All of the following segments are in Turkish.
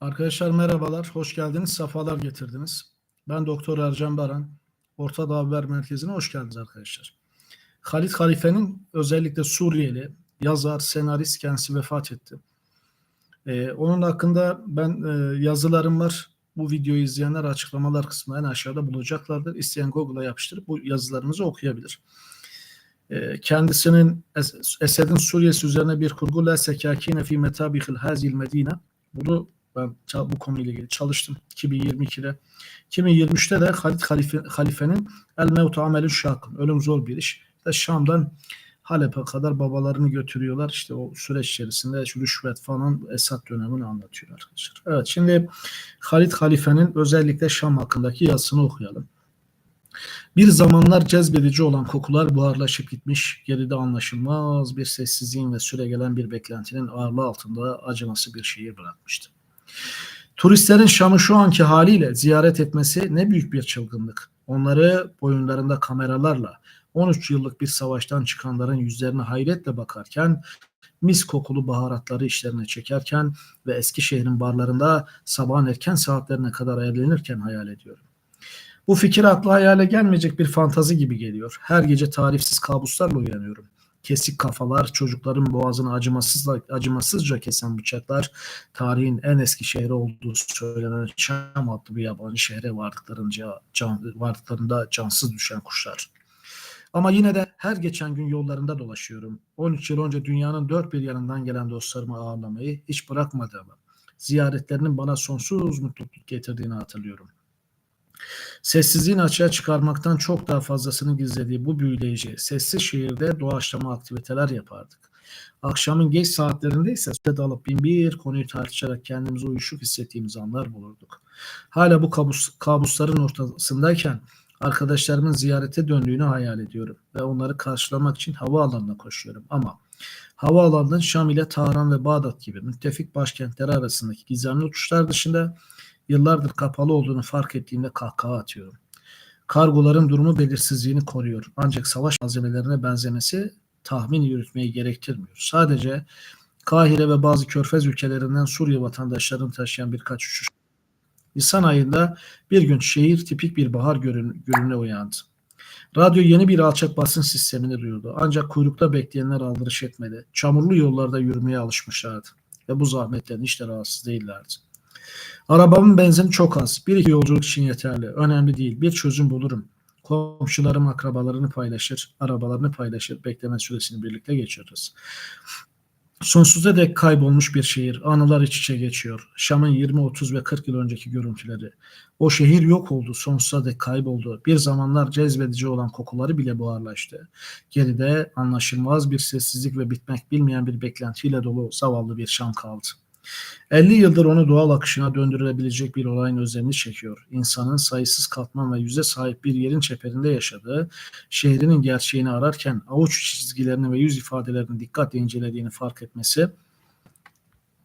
Arkadaşlar merhabalar, hoş geldiniz, sefalar getirdiniz. Ben Doktor Ercan Baran, Orta Doğu Haber Merkezi'ne hoş geldiniz arkadaşlar. Halit Halife'nin özellikle Suriyeli yazar, senarist kendisi vefat etti. Ee, onun hakkında ben e, yazılarım var. Bu videoyu izleyenler açıklamalar kısmında en aşağıda bulacaklardır. İsteyen Google'a yapıştırıp bu yazılarımızı okuyabilir. Ee, kendisinin Es- Esed'in Suriye'si üzerine bir kurgu La sekakine fi metabihil hazil medine bunu ben bu konuyla ilgili çalıştım 2022'de. 2023'te de Halit Halife, Halife'nin El Mevtu Amelün Şakın. Ölüm zor bir iş. İşte Şam'dan Halep'e kadar babalarını götürüyorlar. İşte o süreç içerisinde şu rüşvet falan Esad dönemini anlatıyor arkadaşlar. Evet şimdi Halit Halife'nin özellikle Şam hakkındaki yazısını okuyalım. Bir zamanlar cezbedici olan kokular buharlaşıp gitmiş, geride anlaşılmaz bir sessizliğin ve süregelen bir beklentinin ağırlığı altında acıması bir şehir bırakmıştı. Turistlerin Şam'ı şu anki haliyle ziyaret etmesi ne büyük bir çılgınlık. Onları boyunlarında kameralarla 13 yıllık bir savaştan çıkanların yüzlerine hayretle bakarken, mis kokulu baharatları işlerine çekerken ve eski şehrin barlarında sabahın erken saatlerine kadar eğlenirken hayal ediyorum. Bu fikir akla hayale gelmeyecek bir fantazi gibi geliyor. Her gece tarifsiz kabuslarla uyanıyorum. Kesik kafalar, çocukların boğazını acımasızla, acımasızca kesen bıçaklar, tarihin en eski şehri olduğu söylenen Şam adlı bir yabancı şehre vardıklarınca, can, vardıklarında cansız düşen kuşlar. Ama yine de her geçen gün yollarında dolaşıyorum. 13 yıl önce dünyanın dört bir yanından gelen dostlarımı ağırlamayı hiç bırakmadığımı, ziyaretlerinin bana sonsuz mutluluk getirdiğini hatırlıyorum. Sessizliğin açığa çıkarmaktan çok daha fazlasını gizlediği bu büyüleyici, sessiz şehirde doğaçlama aktiviteler yapardık. Akşamın geç saatlerinde ise söze dalıp bin bir konuyu tartışarak kendimizi uyuşuk hissettiğimiz anlar bulurduk. Hala bu kabus, kabusların ortasındayken arkadaşlarımın ziyarete döndüğünü hayal ediyorum ve onları karşılamak için havaalanına koşuyorum. Ama havaalanının Şam ile Tahran ve Bağdat gibi müttefik başkentleri arasındaki gizemli uçuşlar dışında yıllardır kapalı olduğunu fark ettiğimde kahkaha atıyorum. Kargoların durumu belirsizliğini koruyor. Ancak savaş malzemelerine benzemesi tahmin yürütmeyi gerektirmiyor. Sadece Kahire ve bazı körfez ülkelerinden Suriye vatandaşlarını taşıyan birkaç uçuş. Nisan ayında bir gün şehir tipik bir bahar görün, görününe uyandı. Radyo yeni bir alçak basın sistemini duyurdu. Ancak kuyrukta bekleyenler aldırış etmedi. Çamurlu yollarda yürümeye alışmışlardı. Ve bu zahmetten hiç de rahatsız değillerdi. Arabamın benzini çok az. Bir iki yolculuk için yeterli. Önemli değil. Bir çözüm bulurum. Komşularım akrabalarını paylaşır, arabalarını paylaşır. Bekleme süresini birlikte geçiririz. Sonsuza dek kaybolmuş bir şehir. Anılar iç içe geçiyor. Şam'ın 20, 30 ve 40 yıl önceki görüntüleri. O şehir yok oldu. Sonsuza dek kayboldu. Bir zamanlar cezbedici olan kokuları bile buharlaştı. Geride anlaşılmaz bir sessizlik ve bitmek bilmeyen bir beklentiyle dolu zavallı bir Şam kaldı. 50 yıldır onu doğal akışına döndürülebilecek bir olayın özlemini çekiyor. İnsanın sayısız katman ve yüze sahip bir yerin çeperinde yaşadığı, şehrinin gerçeğini ararken avuç çizgilerini ve yüz ifadelerini dikkatle incelediğini fark etmesi...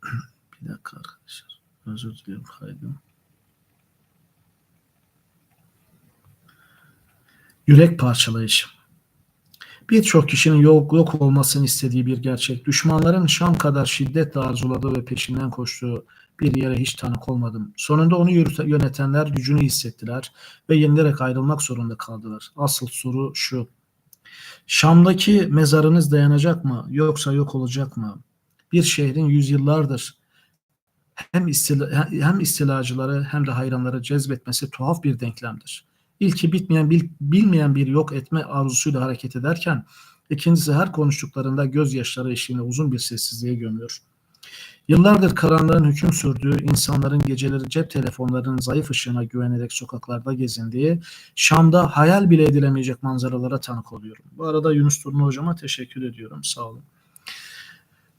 bir dakika arkadaşlar. Özür diliyorum kaydım. Yürek parçalayıcı. Birçok kişinin yok, yok olmasını istediği bir gerçek. Düşmanların Şam kadar şiddetle arzuladığı ve peşinden koştuğu bir yere hiç tanık olmadım. Sonunda onu yönetenler gücünü hissettiler ve yenilerek ayrılmak zorunda kaldılar. Asıl soru şu. Şam'daki mezarınız dayanacak mı yoksa yok olacak mı? Bir şehrin yüzyıllardır hem, istila, hem istilacıları hem de hayranları cezbetmesi tuhaf bir denklemdir. İlki bitmeyen, bil- bilmeyen bir yok etme arzusuyla hareket ederken, ikincisi her konuştuklarında gözyaşları eşliğinde uzun bir sessizliğe gömüyor. Yıllardır karanlığın hüküm sürdüğü, insanların geceleri cep telefonlarının zayıf ışığına güvenerek sokaklarda gezindiği, Şam'da hayal bile edilemeyecek manzaralara tanık oluyorum. Bu arada Yunus Turna hocama teşekkür ediyorum. Sağ olun.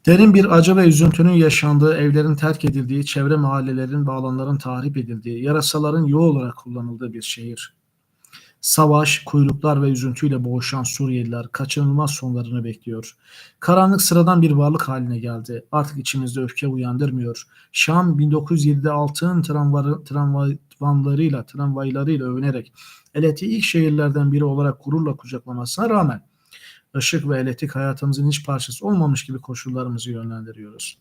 Derin bir acı ve üzüntünün yaşandığı, evlerin terk edildiği, çevre mahallelerin ve alanların tahrip edildiği, yarasaların yoğu olarak kullanıldığı bir şehir. Savaş, kuyruklar ve üzüntüyle boğuşan Suriyeliler kaçınılmaz sonlarını bekliyor. Karanlık sıradan bir varlık haline geldi. Artık içimizde öfke uyandırmıyor. Şam 1907'de altın tramvarı, tramvay, vanlarıyla, tramvaylarıyla övünerek eleti ilk şehirlerden biri olarak gururla kucaklamasına rağmen ışık ve elektrik hayatımızın hiç parçası olmamış gibi koşullarımızı yönlendiriyoruz.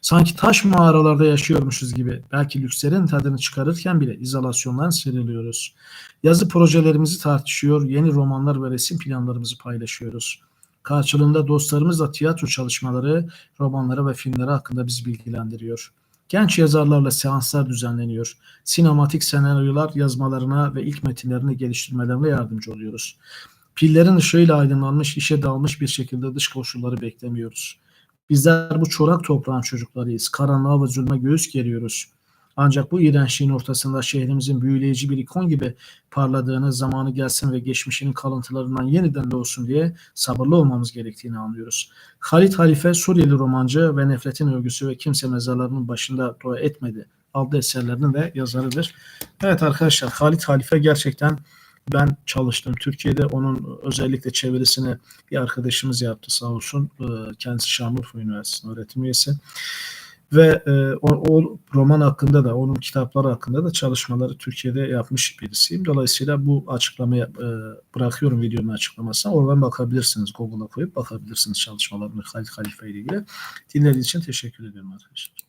Sanki taş mağaralarda yaşıyormuşuz gibi belki lükslerin tadını çıkarırken bile izolasyondan sıyrılıyoruz. Yazı projelerimizi tartışıyor, yeni romanlar ve resim planlarımızı paylaşıyoruz. Karşılığında dostlarımızla tiyatro çalışmaları, romanları ve filmleri hakkında bizi bilgilendiriyor. Genç yazarlarla seanslar düzenleniyor. Sinematik senaryolar yazmalarına ve ilk metinlerini geliştirmelerine yardımcı oluyoruz. Pillerin ışığıyla aydınlanmış, işe dalmış bir şekilde dış koşulları beklemiyoruz. Bizler bu çorak toprağın çocuklarıyız. Karanlığa ve zulme göğüs geriyoruz. Ancak bu iğrençliğin ortasında şehrimizin büyüleyici bir ikon gibi parladığını, zamanı gelsin ve geçmişinin kalıntılarından yeniden doğsun diye sabırlı olmamız gerektiğini anlıyoruz. Halit Halife Suriyeli romancı ve Nefretin Örgüsü ve Kimse Mezarlarının Başında Dua Etmedi adlı eserlerinin de yazarıdır. Evet arkadaşlar Halit Halife gerçekten ben çalıştım. Türkiye'de onun özellikle çevirisini bir arkadaşımız yaptı sağ olsun. Ee, Kendisi Şanlıurfa Üniversitesi öğretim üyesi. Ve e, o, o roman hakkında da, onun kitapları hakkında da çalışmaları Türkiye'de yapmış birisiyim. Dolayısıyla bu açıklamayı e, bırakıyorum videonun açıklamasına. Oradan bakabilirsiniz. Google'a koyup bakabilirsiniz çalışmalarını Halit Halife ile ilgili. Dinlediğiniz için teşekkür ediyorum arkadaşlar.